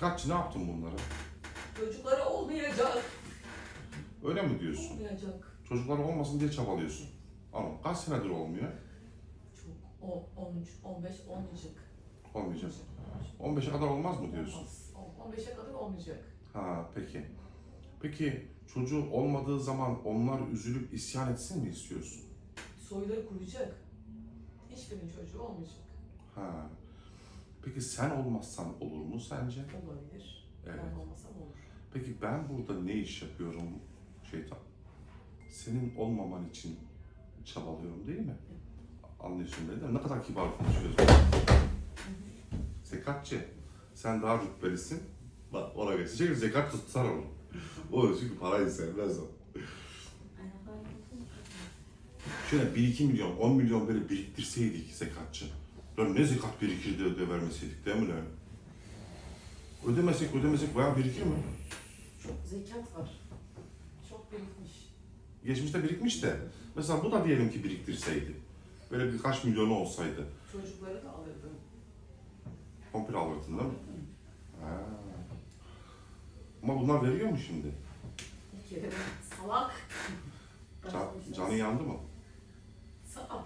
Zekatçı ne yaptın bunlara? Çocukları olmayacak. Öyle mi diyorsun? Olmayacak. Çocuklar olmasın diye çabalıyorsun. Ama kaç senedir olmuyor? Çok. 10, 13, 15 olmayacak. Olmayacak. 15'e kadar olmaz mı diyorsun? Olmaz. 15'e kadar olmayacak. Ha peki. Peki çocuğu olmadığı zaman onlar üzülüp isyan etsin mi istiyorsun? Soyları kuruyacak. Hiçbirinin çocuğu olmayacak. Ha. Peki sen olmazsan olur mu sence? Olabilir. Evet. Ben olmasam olur. Peki ben burada ne iş yapıyorum şeytan? Senin olmaman için çabalıyorum değil mi? Anlıyorsun beni değil mi? Ne kadar kibar konuşuyoruz. Zekatçı. Sen daha rütbelisin. Bak ona göre. Çünkü zekat tutar onu. O çünkü parayı sevmez o. Şöyle 1-2 milyon, 10 milyon böyle biriktirseydik zekatçı. Lan ne zekat birikirdi öde vermeseydik değil mi lan? Ödemesek ödemesek bayağı birikir mi? Çok zekat var. Çok birikmiş. Geçmişte birikmiş de. Mesela bu da diyelim ki biriktirseydi. Böyle birkaç milyonu olsaydı. Çocukları da alırdım. Komple alırdın değil mi? Ha. Ama bunlar veriyor mu şimdi? Bir kere salak. Can, canı yandı mı? Salak?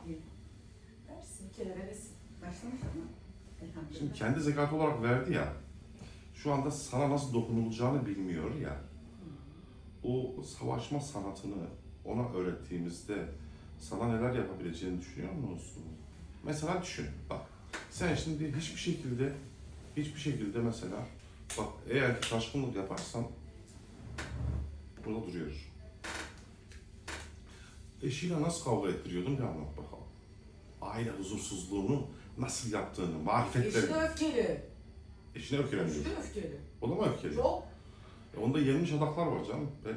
Dersin bir kere veresin. Şimdi kendi zekat olarak verdi ya. Şu anda sana nasıl dokunulacağını bilmiyor ya. O savaşma sanatını ona öğrettiğimizde sana neler yapabileceğini düşünüyor musun? Mesela düşün. Bak sen şimdi hiçbir şekilde hiçbir şekilde mesela bak eğer ki taşkınlık yaparsan burada duruyor. Eşiyle nasıl kavga ettiriyordun bir anlat bakalım. Aile huzursuzluğunu nasıl yaptığını, marifetlerini. Eşi de öfkeli. Eşine öfkeleniyor. Eşi de öfkeli. O da mı öfkeli? Çok. E onda yenmiş adaklar var canım. Ben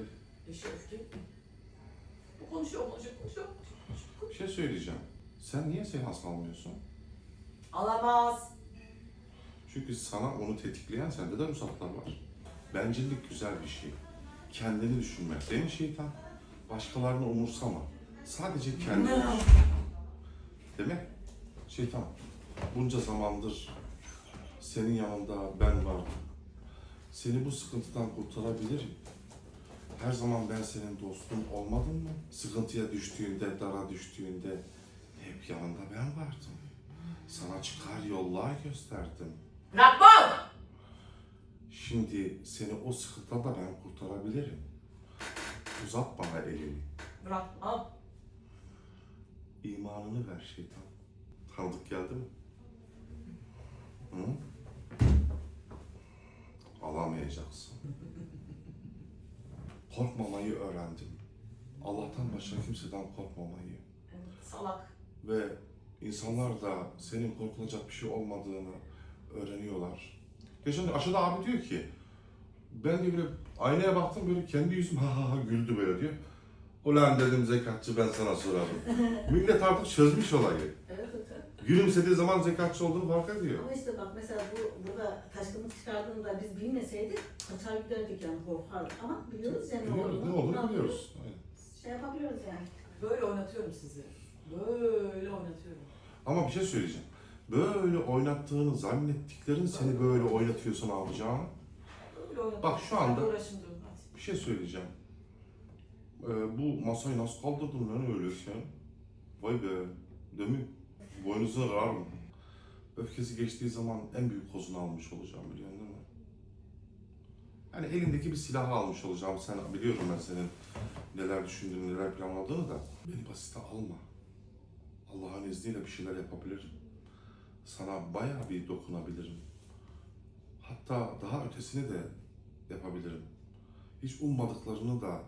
Eşi öfkeli. Bu konuşuyor, konuşuyor, konuşuyor. bir şey söyleyeceğim. Sen niye seans almıyorsun? Alamaz. Çünkü sana onu tetikleyen sende de ruhsatlar var. Bencillik güzel bir şey. Kendini düşünmek değil mi şeytan? Başkalarını umursama. Sadece kendini düşün. Değil mi? Şeytan, bunca zamandır senin yanında ben vardım. Seni bu sıkıntıdan kurtarabilirim. Her zaman ben senin dostun olmadım mı? Sıkıntıya düştüğünde, dara düştüğünde hep yanında ben vardım. Sana çıkar yollar gösterdim. Bırakmam. Şimdi seni o sıkıntıdan da ben kurtarabilirim. Uzat bana elini. Bırakmam. İmanını ver şeytan. Tanıdık geldi mi? Hı? Alamayacaksın. Korkmamayı öğrendim. Allah'tan başka kimseden korkmamayı. Evet, salak. Ve insanlar da senin korkulacak bir şey olmadığını öğreniyorlar. Geçen aşağıda abi diyor ki, ben de böyle aynaya baktım böyle kendi yüzüm ha ha ha güldü böyle diyor. Ulan dedim zekatçı ben sana sorarım. Millet artık çözmüş olayı. Evet. Gülümsediği zaman zekatçı olduğunu fark ediyor. Ama işte bak mesela bu burada taşkınlık çıkardığında biz bilmeseydik kaçar giderdik yani korkardık ama biliyoruz yani Biliyoruz, ne olduğunu. biliyoruz. Aynen. Şey yapabiliyoruz yani. Böyle oynatıyorum sizi. Böyle oynatıyorum. Ama bir şey söyleyeceğim. Böyle oynattığını zannettiklerin seni böyle oynatıyorsun alacağını. Böyle oynatıyorum. Bak şu anda- Hadi uğraşın durun hadi. Bir şey söyleyeceğim. Ee, bu masayı nasıl kaldırdın lan öyle sen? Vay be, değil mi? Boynuzuna kırar mı? Öfkesi geçtiği zaman en büyük kozunu almış olacağım biliyorsun değil mi? Hani elindeki bir silahı almış olacağım. Sen biliyorum ben senin neler düşündüğünü, neler planladığını da. Beni basite alma. Allah'ın izniyle bir şeyler yapabilirim. Sana bayağı bir dokunabilirim. Hatta daha ötesini de yapabilirim hiç ummadıklarını da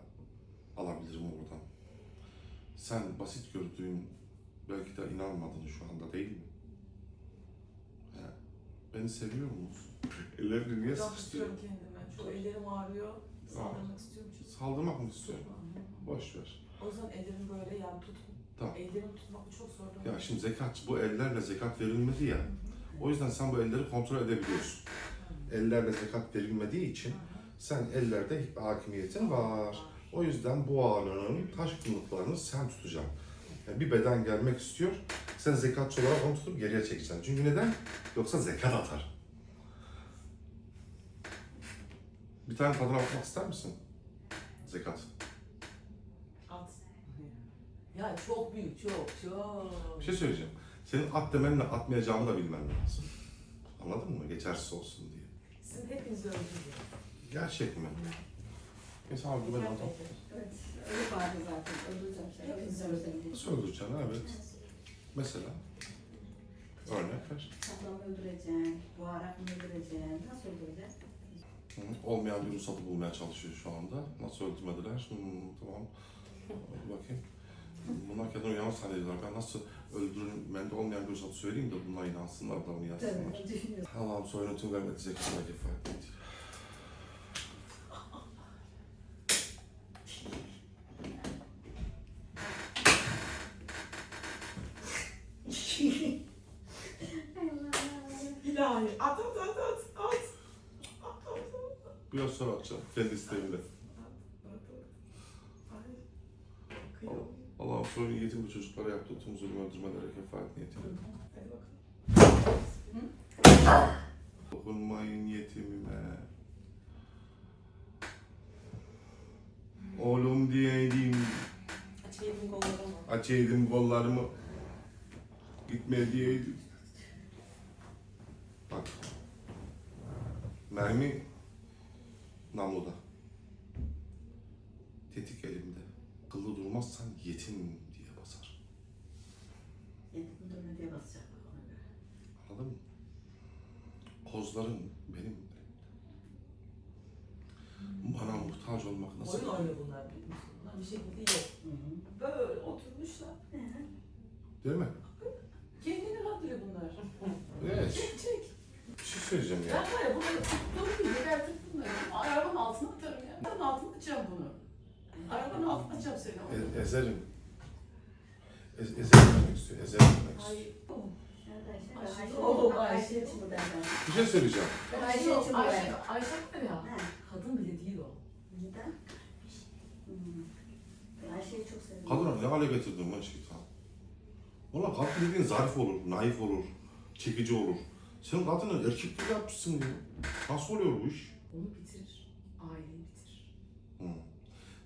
alabilirim oradan. Sen basit gördüğün, belki de inanmadın şu anda değil mi? He. Beni seviyor musun? Ellerini niye Çok sıkıştırıyorsun? istiyorum kendime. Çok ellerim ağrıyor. Saldırmak istiyorum çünkü. Saldırmak mı istiyorsun? Boş ver. O yüzden ellerim böyle yani tut. Tamam. Ellerimi tutmak çok zor. Ya şimdi zekat, bu ellerle zekat verilmedi ya. O yüzden sen bu elleri kontrol edebiliyorsun. Ellerle zekat verilmediği için sen ellerde hakimiyetin var. O yüzden bu ağanın taşkınlıklarını sen tutacaksın. Yani bir beden gelmek istiyor, sen zekatçı olarak onu tutup geriye çekeceksin. Çünkü neden? Yoksa zekat atar. Bir tane tadına bakmak ister misin? Zekat. At. Ya çok büyük, çok, çok. Bir şey söyleyeceğim. Senin at demenle atmayacağımı da bilmen lazım. Anladın mı? Geçersiz olsun diye. Sizin hepinizi öldürüyor. Gerçek mi? Neyse abi ben adam. Evet. Öyle vardı zaten. Öldüreceğim seni. Hepinizi Öldüreceğim. öldürüyor. Nasıl öldüreceksin evet. Mesela. Örnek ver. Ablamı öldüreceğim. Bu arak mı öldüreceğim? Nasıl öldüreceğim? Hı, Olmayan bir ruhsatı bulmaya çalışıyor şu anda. Nasıl öldürmediler? Hmm, tamam. Bakayım. Bunlar kendini uyanık zannediyorlar. Ben nasıl öldürülmende olmayan bir ruhsatı söyleyeyim de bunlar inansınlar da onu yazsınlar. Düşünüyorum. Allah'ım soyunu tüm zekatına kefaret et. İlahi. At, at, at, at, at. At, at, at. Biraz sonra atacağım. Kendi isteğimle. Ay. Kıyamam. Soyunu yetim bu çocuklara yaptığı tüm zulüm öldürmelere kefaret niyetiyle. Hadi bakalım. Dokunmayın yetimime. Oğlum diyeydim, Açayım kollarımı. açaydım kollarımı. Gitme diyeydim. Bak. Mermi namluda. Tetik elimde. Kıllı durmazsan yetim diye basar. Yetim dönme diye basacak. ona göre. Anladın mı? Kozların benim elimde. Bana muhtaç olmak nasıl? Oyun oynuyor bunlar. biliyor musun? Bunlar bir şey bildiği yok. Hı hı. Böyle oturmuşlar. Değil mi? Kendini rahatlıyor bunlar. Evet. Çek çek. Bir şey söyleyeceğim ya. Ben var ya bunları tuttuğum gibi gebertip bunları. Arabanın altına atarım ya. Arabanın altına atacağım bunu. Arabanın altına atacağım seni. E- ezerim. Ez- ezerim demek istiyor. Ezerim demek istiyor. Ay. Ayşe. Bu derler. Bir şey söyleyeceğim. Ayşe Ayşe, Ayşe. Ayşe, Ayşe var ya. Ha. Kadın bile değil o. Neden? Hmm. Ben Ayşe'yi çok seviyorum. Kadına ne hale getirdin lan şeytan? Valla kadın dediğin zarif olur, naif olur, çekici olur. Sen kadını erkek gibi yapmışsın ya. Nasıl oluyor bu iş? Onu bitirir. Aileyi bitirir. Hı.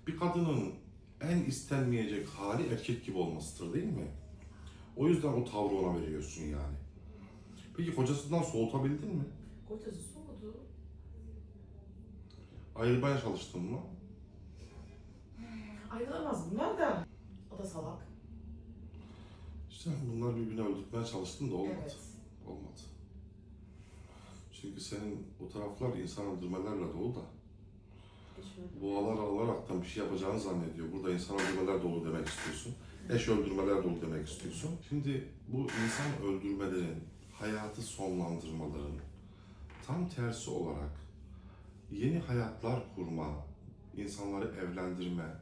Bir kadının en istenmeyecek hali erkek gibi olmasıdır değil mi? O yüzden o tavrı ona veriyorsun yani. Peki kocasından soğutabildin mi? Kocası soğudu. Ayırmaya çalıştın mı? Ayrılamaz bunlar da. O da salak. İşte bunlar birbirini öldürtmeye çalıştın da olmadı. Evet. Çünkü senin o taraflar insan öldürmelerle dolu da. Boğalar alaraktan bir şey yapacağını zannediyor. Burada insan öldürmeler dolu demek istiyorsun. Eş öldürmeler dolu demek istiyorsun. Şimdi bu insan öldürmelerin, hayatı sonlandırmaların tam tersi olarak yeni hayatlar kurma, insanları evlendirme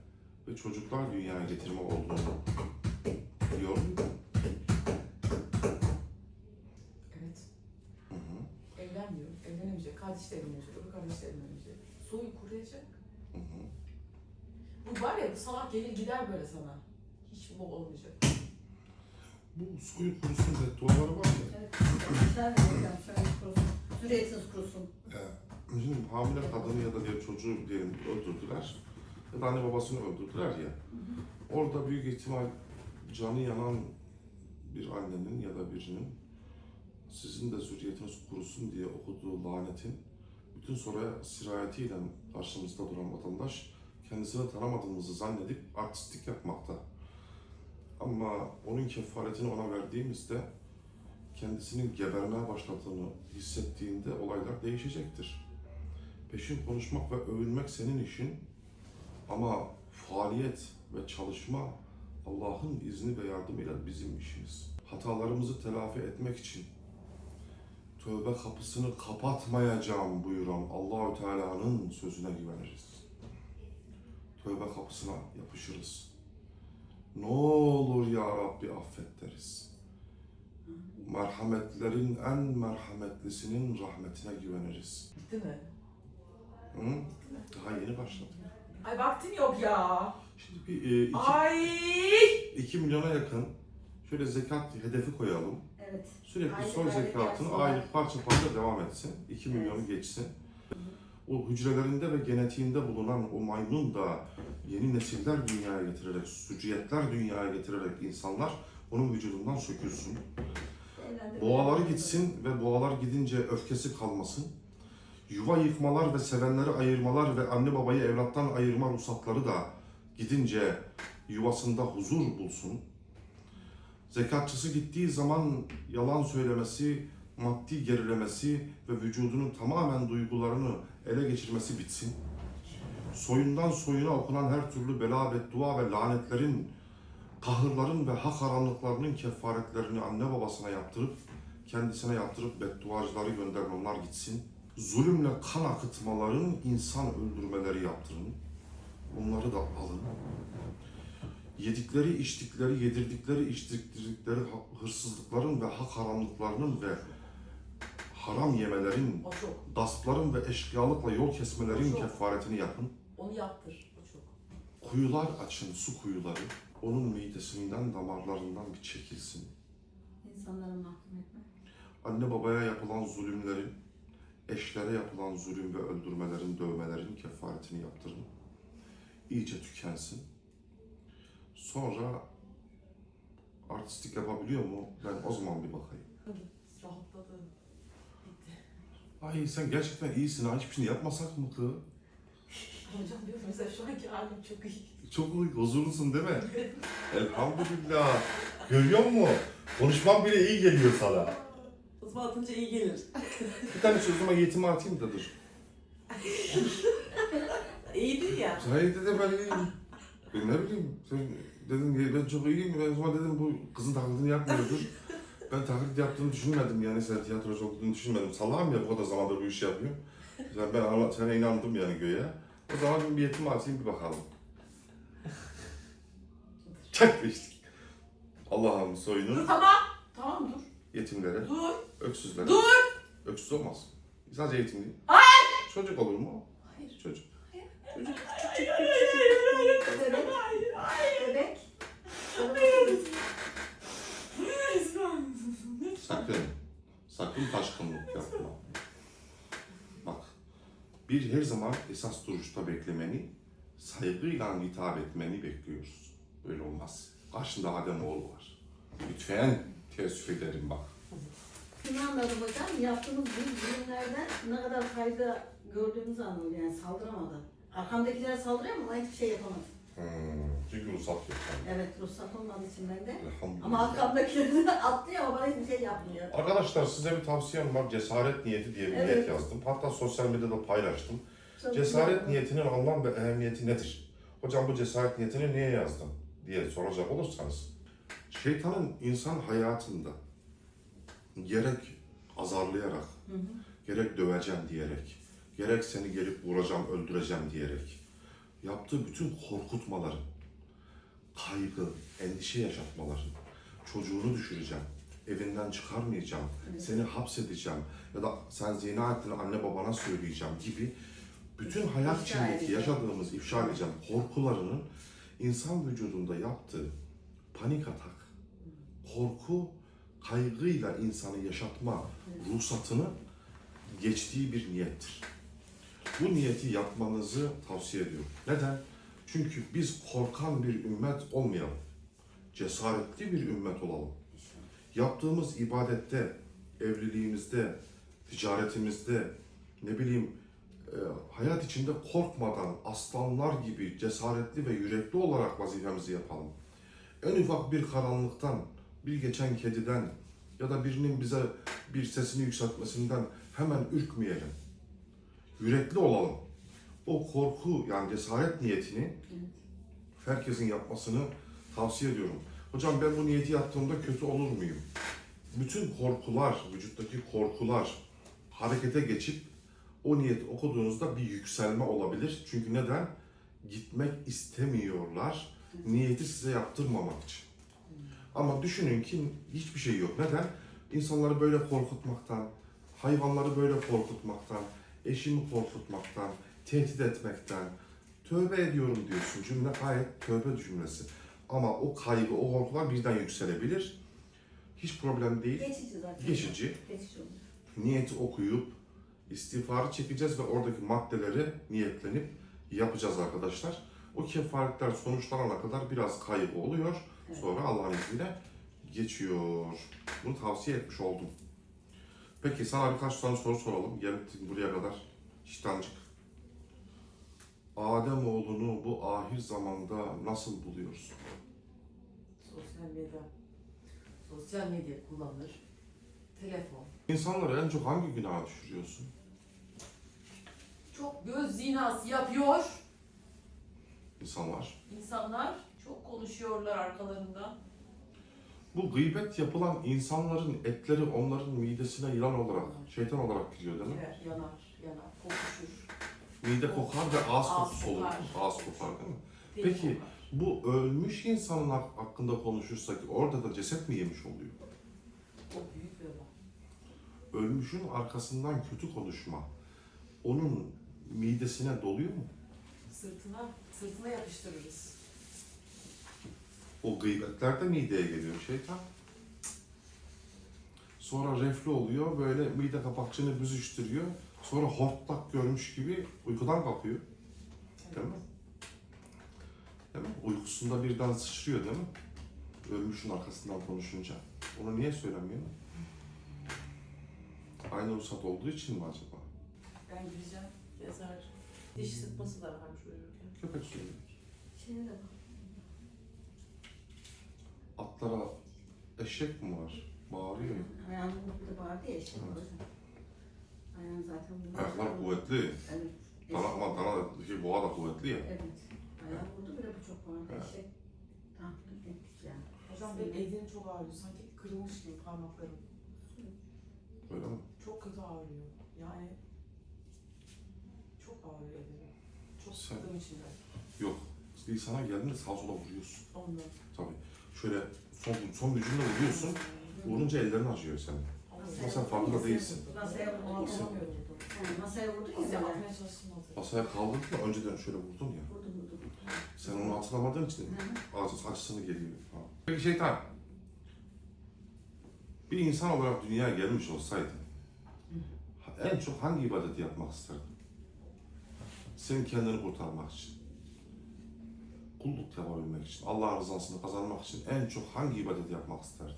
ve çocuklar dünyaya getirme olduğunu biliyor muydun? Evet. Hı hı. Evlenmiyor. De evlenmeyecek. Öbür kardeş de evlenemeyecek. Soyu kuruyacak. Hı hı. Bu var ya bu salak gelir gider böyle sana. Hiç bu olmayacak. Bu soyu kurusun bedduaları var ya. Evet. Arkadaşlar vereceğim. Şöyle kurusun. Zürriyetiniz kurusun. Şimdi hamile kadını ya da diğer çocuğu diyelim öldürdüler. Ya da anne babasını öldürdüler ya. Orada büyük ihtimal canı yanan bir annenin ya da birinin sizin de zürriyetiniz kurusun diye okuduğu lanetin bütün soruya sirayetiyle karşımızda duran vatandaş kendisini tanımadığımızı zannedip artistlik yapmakta. Ama onun kefaretini ona verdiğimizde kendisinin gebermeye başladığını hissettiğinde olaylar değişecektir. Peşin konuşmak ve övünmek senin işin ama faaliyet ve çalışma Allah'ın izni ve yardımıyla bizim işimiz. Hatalarımızı telafi etmek için tövbe kapısını kapatmayacağım buyuran Allahü Teala'nın sözüne güveniriz. Tövbe kapısına yapışırız. Ne olur ya Rabbi affet deriz. Merhametlerin en merhametlisinin rahmetine güveniriz. Bitti mi? Hı? Daha yeni başladık. Ay vaktim yok ya. Şimdi bir e, iki, Ay. 2 milyona yakın şöyle zekat hedefi koyalım. Evet. Sürekli soy aylık zekatını aylık parça parça devam etsin. 2 Evet. milyonu geçsin. o hücrelerinde ve genetiğinde bulunan o maymun da yeni nesiller dünyaya getirerek, süciyetler dünyaya getirerek insanlar onun vücudundan sökülsün. Boğaları gitsin ve boğalar gidince öfkesi kalmasın. Yuva yıkmalar ve sevenleri ayırmalar ve anne babayı evlattan ayırma ruhsatları da gidince yuvasında huzur bulsun. Zekatçısı gittiği zaman yalan söylemesi, maddi gerilemesi ve vücudunun tamamen duygularını ele geçirmesi bitsin. Soyundan soyuna okunan her türlü bela, beddua ve lanetlerin, kahırların ve hak haramlıklarının kefaretlerini anne babasına yaptırıp, kendisine yaptırıp bedduacıları gönderin onlar gitsin. Zulümle kan akıtmaların, insan öldürmeleri yaptırın. Onları da alın. Yedikleri, içtikleri, yedirdikleri, içtirdikleri hırsızlıkların ve hak haramlıklarının ve haram yemelerin, gaspların ve eşkıyalıkla yol kesmelerin Çok. kefaretini yapın. Onu yaptır. O çok. Kuyular açın, su kuyuları. Onun midesinden, damarlarından bir çekilsin. İnsanları mahkum etme. Anne babaya yapılan zulümlerin, eşlere yapılan zulüm ve öldürmelerin, dövmelerin kefaretini yaptırın. İyice tükensin. Sonra artistik yapabiliyor mu? Ben o zaman bir bakayım. Rahatladı. Bitti. Ay sen gerçekten iyisin ha. Hiçbir şey yapmasak mı kız? Hocam diyorum mesela şu anki halim çok iyi. Çok iyi, huzurlusun değil mi? Elhamdülillah. Görüyor musun? Konuşmam bile iyi geliyor sana. Uzman atınca iyi gelir. Bir tane sözüme yetimi atayım da dur. İyidir ya. Hayır dedi ben iyiyim. Ben ne bileyim. Sen dedin ben çok iyiyim. Ben o zaman dedim bu kızın taklidini yapmıyordur. Ben taklit yaptığını düşünmedim yani sen tiyatrocu olduğunu düşünmedim. Salağım ya bu kadar zamandır bu işi yapıyorum. Sen ben anla, sana inandım yani göğe. O zaman bir yetimi atayım bir bakalım. Çak geçtik. Allah'ım soyunun Dur tamam. Tamam dur. yetimlere, Dur. öksüzlere. Dur. Öksüz olmaz. Sadece yetim değil. Hayır. Çocuk olur mu? Hayır. Çocuk. Hayır. Sakın, sakın taşkınlık yapma. Bak, bir her zaman esas duruşta beklemeni, saygıyla hitap etmeni bekliyoruz. Böyle olmaz. Karşında Ademoğlu var. Lütfen teessüf ederim bak. Şunu anladım hocam. Yaptığımız büyük zulümlerden ne kadar fayda gördüğümüzü anladım. Yani saldıramadı. Arkamdakilere saldırıyor ama hiçbir şey yapamadı. Hmm, çünkü ruhsat yok. Yani. Evet ruhsat olmadığı için ben de. Elhamdülillah. Ama arkamdakileri atlıyor ama bana hiçbir şey yapmıyor. Arkadaşlar size bir tavsiyem var. Cesaret niyeti diye bir Evet. niyet yazdım. Hatta sosyal medyada paylaştım. Çok Cesaret güzel. niyetinin anlam ve ehemmiyeti nedir? Hocam bu cesaret niyetini niye yazdın diye soracak olursanız. Şeytanın insan hayatında gerek azarlayarak, Hı hı. gerek döveceğim diyerek, gerek seni gelip vuracağım, öldüreceğim diyerek yaptığı bütün korkutmaların, kaygı, endişe yaşatmaların, çocuğunu düşüreceğim, evinden çıkarmayacağım, Evet. seni hapsedeceğim ya da sen zina ettin anne babana söyleyeceğim gibi bütün hayat İfşa içindeki edeceğim. yaşadığımız, ifşa edeceğim korkularının insan vücudunda yaptığı panik atak, korku, kaygıyla insanı yaşatma ruhsatını geçtiği bir niyettir. Bu niyeti yapmanızı tavsiye ediyorum. Neden? Çünkü biz korkan bir ümmet olmayalım. Cesaretli bir ümmet olalım. Yaptığımız ibadette, evliliğimizde, ticaretimizde, ne bileyim e, hayat içinde korkmadan aslanlar gibi cesaretli ve yürekli olarak vazifemizi yapalım. En ufak bir karanlıktan, bir geçen kediden ya da birinin bize bir sesini yükseltmesinden hemen ürkmeyelim. Yürekli olalım. O korku yani cesaret niyetini herkesin yapmasını tavsiye ediyorum. Hocam ben bu niyeti yaptığımda kötü olur muyum? Bütün korkular, vücuttaki korkular harekete geçip o niyeti okuduğunuzda bir yükselme olabilir. Çünkü neden? Gitmek istemiyorlar. Niyeti size yaptırmamak için. Ama düşünün ki hiçbir şey yok. Neden? İnsanları böyle korkutmaktan, hayvanları böyle korkutmaktan, eşimi korkutmaktan, tehdit etmekten, tövbe ediyorum diyorsun. Cümle gayet tövbe cümlesi. Ama o kaygı, o korkular birden yükselebilir. Hiç problem değil. Geçici zaten. Geçici. Geçici olur. Niyeti okuyup istiğfarı çekeceğiz ve oradaki maddeleri niyetlenip yapacağız arkadaşlar. O kefaretler sonuçlanana kadar biraz kaybı oluyor. Evet. Sonra Allah'ın izniyle geçiyor. Bunu tavsiye etmiş oldum. Peki sana birkaç tane soru soralım. Geldik buraya kadar. İştancık. Adem oğlunu bu ahir zamanda nasıl buluyorsun? Sosyal medya. Sosyal medya kullanır. Telefon. İnsanları en çok hangi günaha düşürüyorsun? Çok göz zinası yapıyor. İnsanlar. İnsanlar çok konuşuyorlar arkalarında. Bu gıybet yapılan insanların etleri onların midesine yılan olarak, şeytan olarak giriyor değil mi? Girer, yanar, yanar, kokuşur. Mide kokar ve ağız kokusu olur. kokar. Ağız kokar değil mi? deli Peki. kokar. Bu ölmüş insanın hak- hakkında konuşursak orada da ceset mi yemiş oluyor? O büyük bir olay. Ölmüşün arkasından kötü konuşma onun midesine doluyor mu? Sırtına, sırtına yapıştırırız. O gıybetler de mideye geliyor şeytan. Sonra reflü oluyor, böyle mide kapakçığını büzüştürüyor. Sonra hortlak görmüş gibi uykudan kalkıyor. Değil mi? Değil mi? Uykusunda birden sıçrıyor değil mi? Ölmüşün arkasından konuşunca. Onu niye söylemiyor? Aynı ruhsat olduğu için mi acaba? Ben gireceğim, yazar. Diş sıkması da varmış uyurken. Köpek söylüyor. Şeye de bak. Atlara eşek mi var? Bağırıyor ya. Ayağının burada bağırdı ya işte. Evet. Ayağın zaten burada. Ayaklar kuvvetli. Evet. Dana da, şey, boğa da kuvvetli ya. Evet. Ayağı vurdu bir de bu çok bağırdı. Evet. Eşek. Tahmin ettik yani. Hocam benim ellerim çok ağrıyor. Sanki kırılmış gibi parmaklarım. Öyle mi? Çok kötü ağrıyor. Yani çok ağrıyor ellerim. Çok Sen- sıktığım için de. Yok. Bir sana geldiğinde sağa sola vuruyorsun. Ondan. Tabii. Şöyle son, son gücünle vuruyorsun. Vurunca ellerin acıyor senin. Ama sen farkında değilsin. Masaya vurdun masaya vurdun ya. Böyle. atmaya çalıştım. Masaya kaldırdın da önceden şöyle vurdun ya. Sen onu hatırlamadığın için Hı hı. acı, acısını geliyor. Ha. Peki şeytan. Bir insan olarak dünyaya gelmiş olsaydın en çok hangi ibadeti yapmak isterdin? Senin kendini kurtarmak için. Kulluk yapabilmek için, Allah'ın rızasını kazanmak için en çok hangi ibadeti yapmak isterdin?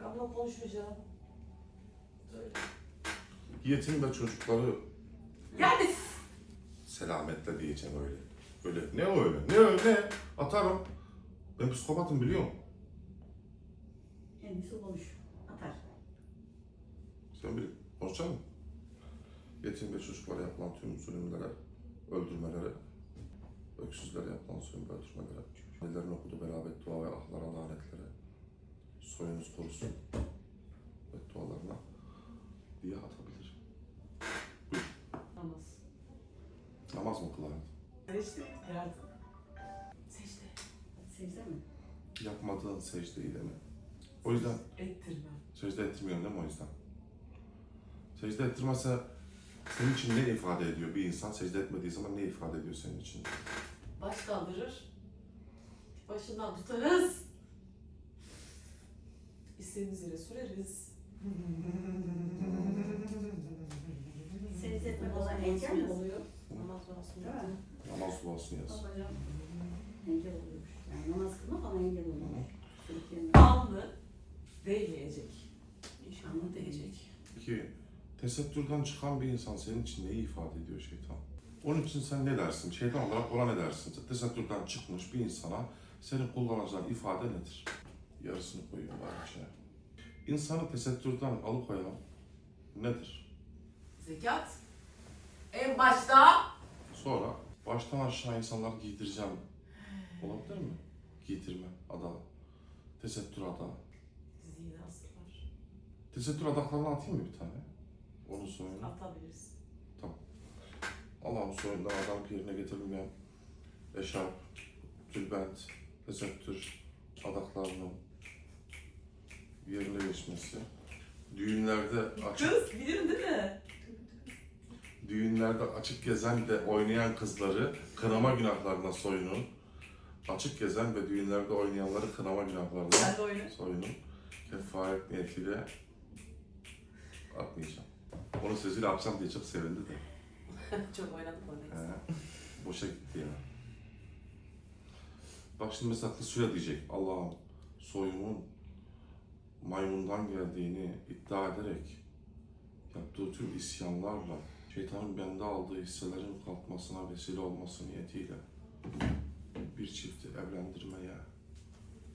Buna konuşmayacağım. Yetim ve çocukları Yani selametle diyeceğim öyle. Öyle. Ne öyle? Ne öyle? Atarım. Ben psikopatım biliyor musun? En iyisi konuş. Atar. Sen bir konuşacak mısın? Yetim ve çocuklara yapılan tüm zulümlere, öldürmelere, öksüzlere yapılan zulüm ve öldürmelere, ellerin okudu beraber dua ve ahlara, lanetlere, soyunuz korusun ve dualarına diye atabilir. Namaz. Namaz mı kılardın? secde yardım. Secde. Secde mi? Yapmadığın secdeyi de mi? O yüzden Ettirmem. secde ettirmiyorsun değil mi o yüzden? Secde ettirmezse senin için ne ifade ediyor bir insan secde etmediği zaman ne ifade ediyor senin için? Baş kaldırır. Başından tutarız. İstediğimiz yere süreriz. Secde etmek olan engel mi oluyor? Namaz duasını Değil mi? Namaz duasını yaz. Babacığım engel oluyormuş. Yani namaz kılmak ona engel oluyormuş. Alnı değmeyecek. İnşallah değecek. Peki tesettürden çıkan bir insan senin için neyi ifade ediyor şeytan? Onun için sen ne dersin? Şeytan olarak ona ne dersin? Tesettürden çıkmış bir insana senin kullanacağın ifade nedir? Yarısını koyuyorum bari içine. İnsanı tesettürden alıkoyan nedir? Zekat. En başta Sonra baştan aşağı insanlar giydireceğim. Olabilir mi? Giydirme ada. Tesettür ada. Zinası var. Tesettür adaklarını atayım mı bir tane? Onun soyunu. Atabiliriz. Allah'ın soyundan adam yerine getirilmeyen eşarp, tülbent, tesettür, adaklarının yerine geçmesi. Düğünlerde açık, Kız bilirim değil mi? düğünlerde açık gezen de oynayan kızları kınama günahlarına soyunun. Açık gezen ve düğünlerde oynayanları kınama günahlarına soyunun. Kefaret niyetiyle atmayacağım. Onun sesiyle akşam diye çok sevindi de. Çok oynadım. He. Boşa gitti ya. Bak şimdi mesela kız şöyle diyecek. Allah'ım soyumun maymundan geldiğini iddia ederek yaptığı tüm isyanlarla şeytanın bende aldığı hisselerin kalkmasına vesile olması niyetiyle bir çifti evlendirmeye,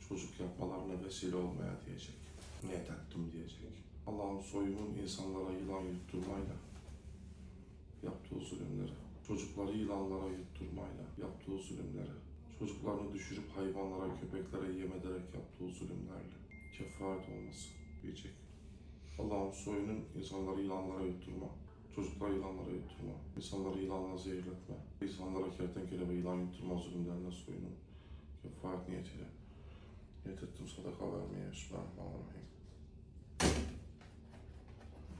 çocuk yapmalarına vesile olmaya diyecek. Niyet ettim diyecek. Allah'ın soyumun insanlara yılan yutturmayla yaptığı zulümleri, çocukları yılanlara yutturmayla yaptığı zulümleri, çocuklarını düşürüp hayvanlara, köpeklere yem ederek yaptığı zulümlerle kefaret olması diyecek. Allah'ın soyunun insanları yılanlara yutturma, çocukları yılanlara yutturma, insanları yılanla zehirletme, insanlara kertenkele ve yılan yutturma zulümlerine soyunun kefaret niyetiyle niyet ettim sadaka vermeye. Bismillahirrahmanirrahim.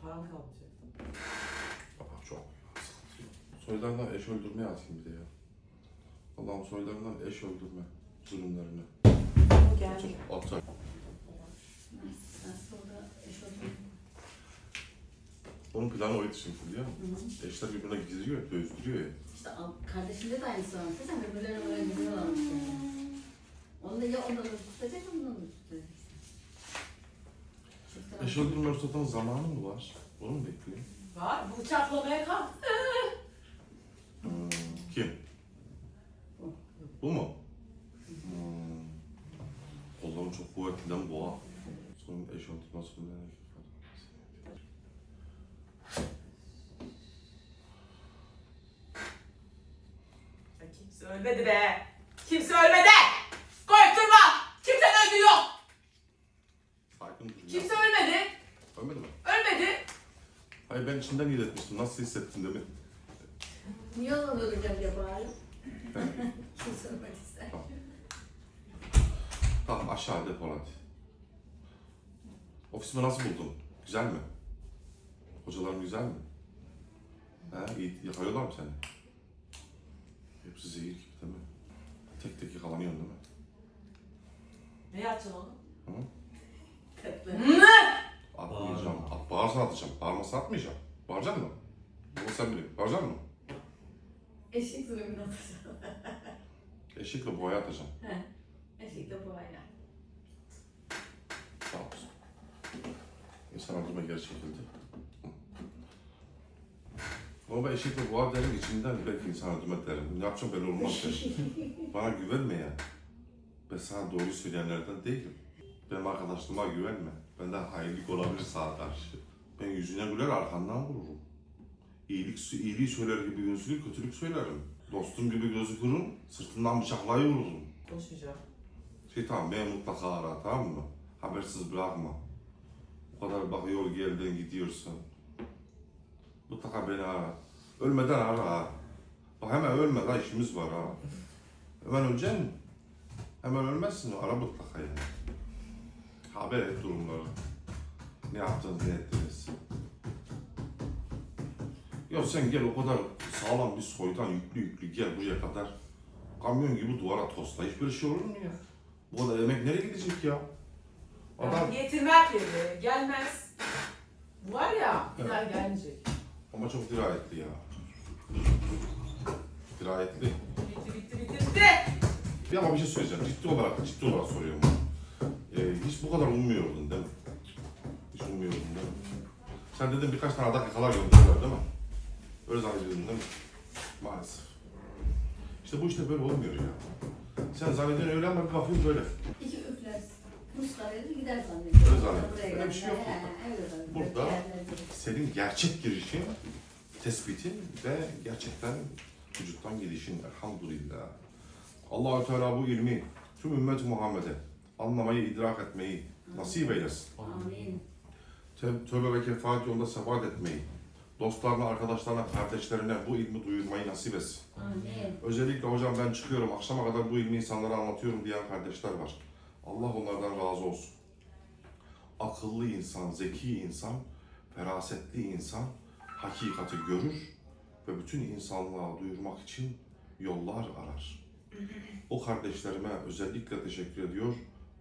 Param kalmayacak. Baba çok ya, sıkıntı yok. Soylarından eş öldürmeye atayım bir de ya. Allah'ım soylarından eş öldürme zulümlerini. O geldi. Atay. Nasıl orada eş oldum. Onun planı oydu şimdi biliyor musun? Hı hı. Eşler birbirine gidiyor, dövdürüyor ya. İşte kardeşinde de aynısı varmış. Sen birbirlerine böyle gidiyorlarmış yani. Onu da ya ondan da tutacak ondan da tutacak. Çift taraflı. Eş öldürme ruhsatının zamanı mı var? Onu mu bekliyor? Var bıçaklamaya kalk. Hmm, Kim? Bu. Bu mu? Hmm. Kollarım çok kuvvetliden boğa. Sonra eş öldürme zulümlerine kefaret. Ya Kimse ölmedi be. Kimse ölmedi. Koyturma. Kimsenin öldüğü yok. Sakin dur ya. Kimse ölmedi. Ölmedi mi? Ölmedi. Hayır ben içimden iyi etmiştim. Nasıl hissettin değil mi? Niye ona öleceğim diye bağırıyor. Kim söylemek ister? Tamam aşağı depol hadi. Ofisimi nasıl buldun? Güzel mi? Hocalarım güzel mi? He, iyi yakalıyorlar mı seni? Hepsi zehir gibi değil mi? Tek tek yakalanıyorsun değil mi? Ne yapacaksın onu? Hı? Atmayacağım. At, bağırsan atacağım. Bağırmasa atmayacağım. Bağıracak mı? Bunu sen bilin. Bağıracak mı? Eşek zulümünü atacağım. Eşikle boğaya atacağım. He. Aynen. Sağ olsun. İnsan adıma geri çekildi. Ama ben eşekle boğa derim içinden belki insan adıma derim. Ne yapacağım belli olmaz derim. Bana güvenme ya. Ben sana doğruyu söyleyenlerden değilim. Benim arkadaşlığıma güvenme. Benden hayırlık olabilir sağa karşı. Ben yüzüne güler arkandan vururum. İyilik, iyiliği söyler gibi gözükür, kötülük söylerim. Dostum gibi gözükürüm, sırtından bıçaklayı vururum. Konuşmayacağım. Şey tamam beni mutlaka ara tamam mı? Habersiz bırakma. Bu kadar bak yol geldin gidiyorsun. Mutlaka beni ara. Ölmeden ara ha. Bak hemen ölme la işimiz var ha. Hemen öleceksin mi? Hemen ölmezsin ara mutlaka yani. Haber et durumları. Ne yaptınız ne ettiniz. Ya sen gel o kadar sağlam bir soydan yüklü yüklü gel buraya kadar. Kamyon gibi duvara tosla. Hiçbir şey olur mu ya? Bu kadar emek nereye gidecek ya? Adam Adam getirmek yerine gelmez. Var ya bir daha gelmeyecek. ama çok dirayetli ya. Dirayetli. Bitti bitti bitti bitti. Bir ama bir şey söyleyeceğim. Ciddi olarak, ciddi olarak soruyorum. Ee, hiç bu kadar ummuyordun değil mi? Hiç ummuyordun değil mi? Sen dedin birkaç tane adak yakalar gönderdiler değil mi? Öyle zannediyordun değil mi? Maalesef. İşte bu işte böyle olmuyor ya. Sen zannediyorsun öyle ama bir bakıyorsun böyle. İki üfler. Verir gider zannediyorum. Öyle zannediyorum. Buraya Öyle bir şey yok. He, zannediyorum. Burada-. Senin gerçek girişin, tespitin ve gerçekten vücuttan gidişin elhamdülillah. allah Teala bu ilmi tüm ümmet Muhammed'e anlamayı, idrak etmeyi nasip eylesin. Amin. Tö- Tövbe ve kefaret yolunda sebat etmeyi, dostlarına, arkadaşlarına, kardeşlerine bu ilmi duyurmayı nasip etsin. Amin. Özellikle hocam ben çıkıyorum, akşama kadar bu ilmi insanlara anlatıyorum diyen kardeşler var. Allah onlardan razı olsun. Akıllı insan, zeki insan, ferasetli insan hakikati görür ve bütün insanlığa duyurmak için yollar arar. O kardeşlerime özellikle teşekkür ediyor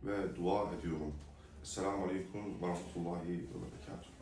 ve dua ediyorum. Esselamu Aleyküm ve Rahmetullahi ve Berekatuhu.